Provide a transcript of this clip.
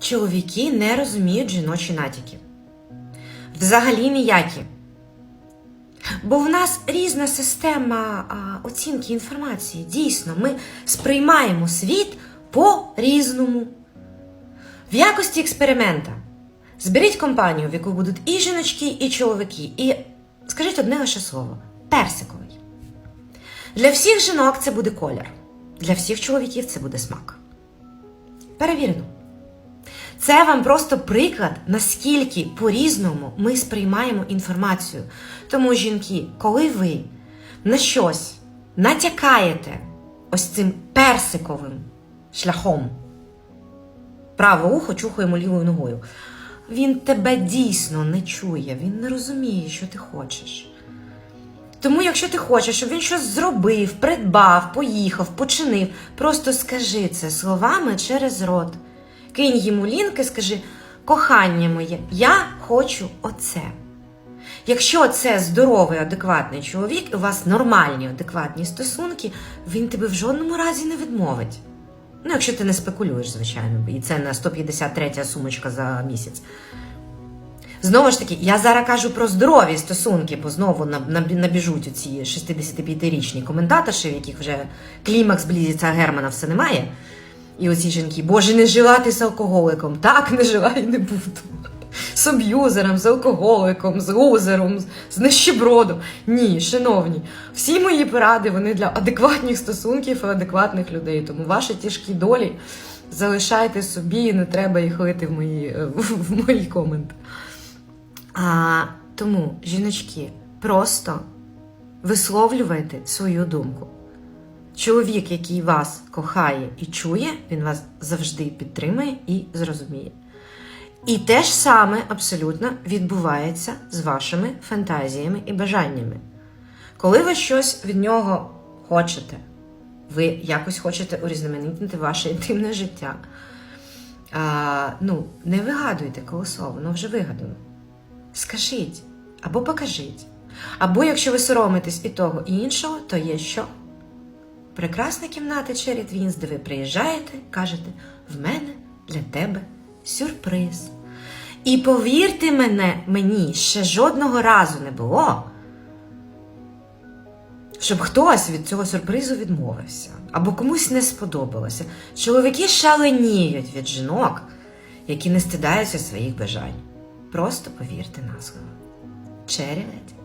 чоловіки не розуміють жіночі натяки. Взагалі ніякі. Бо в нас різна система а, оцінки інформації. Дійсно, ми сприймаємо світ по-різному. В якості експеримента зберіть компанію, в яку будуть і жіночки, і чоловіки, і скажіть одне лише слово персиковий. Для всіх жінок це буде колір, для всіх чоловіків це буде смак. Перевірено. Це вам просто приклад, наскільки по-різному ми сприймаємо інформацію. Тому, жінки, коли ви на щось натякаєте ось цим персиковим шляхом, праве ухо чухаємо лівою ногою, він тебе дійсно не чує, він не розуміє, що ти хочеш. Тому, якщо ти хочеш, щоб він щось зробив, придбав, поїхав, починив, просто скажи це словами через рот. Кинь йому лінки, скажи, кохання моє, я хочу оце. Якщо це здоровий, адекватний чоловік, і у вас нормальні, адекватні стосунки, він тебе в жодному разі не відмовить. Ну, якщо ти не спекулюєш, звичайно, і це на 153 сумочка за місяць. Знову ж таки, я зараз кажу про здорові стосунки, бо знову наб- наб- набіжуть оці 65-річні коментаторші, в яких вже клімакс близиться, Германа все немає. І оці жінки, боже, не жила ти з алкоголиком. Так, не жила і не буду. З аб'юзером, з алкоголиком, з лузером, з- з нищебродом. Ні, шановні, всі мої поради вони для адекватних стосунків і адекватних людей. Тому ваші тяжкі долі залишайте собі, і не треба їх лити в мої, е, в мої коменти. А, тому, жіночки, просто висловлювайте свою думку. Чоловік, який вас кохає і чує, він вас завжди підтримує і зрозуміє. І те ж саме абсолютно відбувається з вашими фантазіями і бажаннями. Коли ви щось від нього хочете, ви якось хочете урізноманітнити ваше інтимне життя. А, ну, не вигадуйте колесо, воно вже вигадано. Скажіть або покажіть. Або якщо ви соромитесь і того, і іншого, то є що? Прекрасна кімната Cherry Twins, де ви приїжджаєте, кажете, в мене для тебе сюрприз. І повірте мене, мені ще жодного разу не було, щоб хтось від цього сюрпризу відмовився або комусь не сподобалося. Чоловіки шаленіють від жінок, які не стидаються своїх бажань. Просто повірте на слово. Lady.